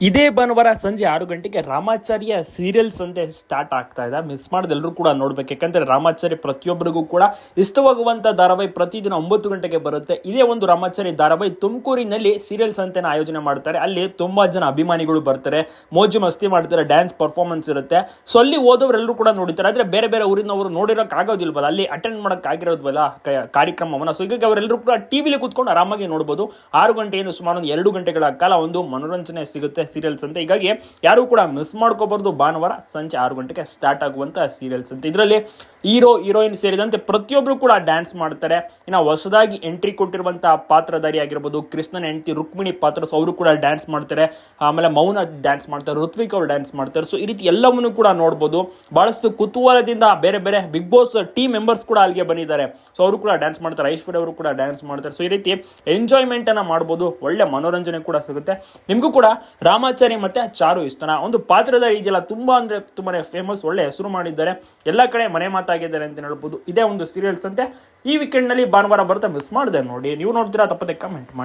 ಇದೇ ಭಾನುವಾರ ಸಂಜೆ ಆರು ಗಂಟೆಗೆ ರಾಮಾಚಾರ್ಯ ಸೀರಿಯಲ್ಸ್ ಅಂತ ಸ್ಟಾರ್ಟ್ ಆಗ್ತಾ ಇದೆ. ಮಿಸ್ ಎಲ್ಲರೂ ಕೂಡ ನೋಡ್ಬೇಕು. ಯಾಕಂದ್ರೆ ರಾಮಾಚಾರ್ಯ ಪ್ರತಿಯೊಬ್ಬರಿಗೂ ಕೂಡ ಇಷ್ಟವಾಗುವಂತ ಧಾರಾವಾಹಿ ಪ್ರತಿದಿನ ಒಂಬತ್ತು ಗಂಟೆಗೆ ಬರುತ್ತೆ. ಇದೇ ಒಂದು ರಾಮಾಚಾರ್ಯ ಧಾರಾವಾಹಿ ತುಮಕೂರಿನಲ್ಲಿ ಸೀರಿಯಲ್ಸ್ ಸಂತೆನ ಆಯೋಜನೆ ಮಾಡ್ತಾರೆ. ಅಲ್ಲಿ ತುಂಬಾ ಜನ ಅಭಿಮಾನಿಗಳು ಬರ್ತಾರೆ. ಮೋಜು ಮಸ್ತಿ ಮಾಡ್ತಾರೆ. ಡ್ಯಾನ್ಸ್ ಪರ್ಫಾರ್ಮೆನ್ಸ್ ಇರುತ್ತೆ. ಸೊ ಅಲ್ಲಿ ಹೋದವರೆಲ್ಲರೂ ಕೂಡ ನೋಡಿತಾರೆ ಆದ್ರೆ ಬೇರೆ ಬೇರೆ ಊರಿನವರು ನೋಡಿರೋಕ್ ಆಗೋದಿಲ್ವಲ್ಲ? ಅಲ್ಲಿ ಅಟೆಂಡ್ ಮಾಡಕ್ ಆಗಿರೋದ್ವಲ್ಲ ಕ- ಕಾರ್ಯಕ್ರಮವನ್ನ? ಸೊ ಹೀಗಾಗಿ ಅವರೆಲ್ಲರೂ ಕೂಡ ಟಿವಿಲಿ ಕೂತ್ಕೊಂಡು ಆರಾಮಾಗಿ ನೋಡಬಹುದು ಆರು ಗಂಟೆಯಿಂದ ಸುಮಾರು ಒಂದು ಎರಡು ಗಂಟೆಗಳ ಕಾಲ ಒಂದು ಮನೋರಂಜನೆ ಸಿಗುತ್ತೆ. ಸೀರಿಯಲ್ಸ್ ಅಂತ. ಹೀಗಾಗಿ ಯಾರು ಕೂಡ ಮಿಸ್ ಮಾಡ್ಕೋಬಾರ್ದು. ಭಾನುವಾರ ಸಂಜೆ ಆರು ಗಂಟೆಗೆ ಸ್ಟಾರ್ಟ್ ಆಗುವಂಥ ಸೀರಿಯಲ್ಸ್ ಅಂತ. ಇದರಲ್ಲಿ ಹೀರೋ, ಹೀರೋಯಿನ್ ಸೇರಿದಂತೆ ಪ್ರತಿಯೊಬ್ಬರು ಕೂಡ ಡ್ಯಾನ್ಸ್ ಮಾಡ್ತಾರೆ. ಇನ್ನು ಹೊಸದಾಗಿ ಎಂಟ್ರಿ ಕೊಟ್ಟಿರುವಂತಹ ಪಾತ್ರಧಾರಿ ಆಗಿರ್ಬೋದು, ಕೃಷ್ಣನ ಹೆಂಡತಿ ರುಕ್ಮಿಣಿ ಪಾತ್ರ ಸೊ, ಅವರು ಕೂಡ ಡ್ಯಾನ್ಸ್ ಮಾಡ್ತಾರೆ. ಆಮೇಲೆ ಮೌನ ಡ್ಯಾನ್ಸ್ ಮಾಡ್ತಾರೆ, ಋತ್ವಿಕ್ ಅವರು ಡ್ಯಾನ್ಸ್ ಮಾಡ್ತಾರೆ. ಸೊ ಈ ರೀತಿ ಎಲ್ಲವನ್ನು ಕೂಡ ನೋಡ್ಬೋದು. ಬಹಳಷ್ಟು ಕುತೂಹಲದಿಂದ ಬೇರೆ ಬೇರೆ ಬಿಗ್ ಬಾಸ್ ಟೀಮ್ ಮೆಂಬರ್ಸ್ ಕೂಡ ಅಲ್ಲಿಗೆ ಬಂದಿದ್ದಾರೆ. ಸೊ ಅವರು ಕೂಡ ಡ್ಯಾನ್ಸ್ ಮಾಡ್ತಾರೆ, ಐಶ್ವರ್ಯ ಅವರು ಕೂಡ ಡ್ಯಾನ್ಸ್ ಮಾಡ್ತಾರೆ. ಸೊ ಈ ರೀತಿ ಎಂಜಾಯ್ಮೆಂಟ್ ಅನ್ನ ಮಾಡ್ಬೋದು. ಒಳ್ಳೆ ಮನೋರಂಜನೆ ಕೂಡ ಸಿಗುತ್ತೆ. ನಿಮಗೂ ಕೂಡ ರಾಮಾಚಾರಿ ಮತ್ತೆ ಚಾರು ಇಷ್ಟನ ಒಂದು ಪಾತ್ರದ ಇದೆಯಲ್ಲ, ತುಂಬಾ ಅಂದ್ರೆ ತುಂಬಾನೇ ಫೇಮಸ್ ಒಳ್ಳೆ ಹೆಸರು ಮಾಡಿದ್ದಾರೆ. ಎಲ್ಲ ಕಡೆ ಮನೆ ಮಾತಾಗಿದ್ದಾರೆ ಅಂತ ಹೇಳ್ಬೋದು. ಇದೇ ಒಂದು ಸೀರಿಯಲ್ಸ್ ಅಂತೆ. ಈ ವೀಕೆಂಡ್ನಲ್ಲಿ ಭಾನುವಾರ ಬರುತ್ತೆ. ಮಿಸ್ ಮಾಡಿದೆ ನೋಡಿ. ನೀವು ನೋಡ್ತೀರಾ ತಪ್ಪದೆ ಕಮೆಂಟ್ ಮಾಡಿ.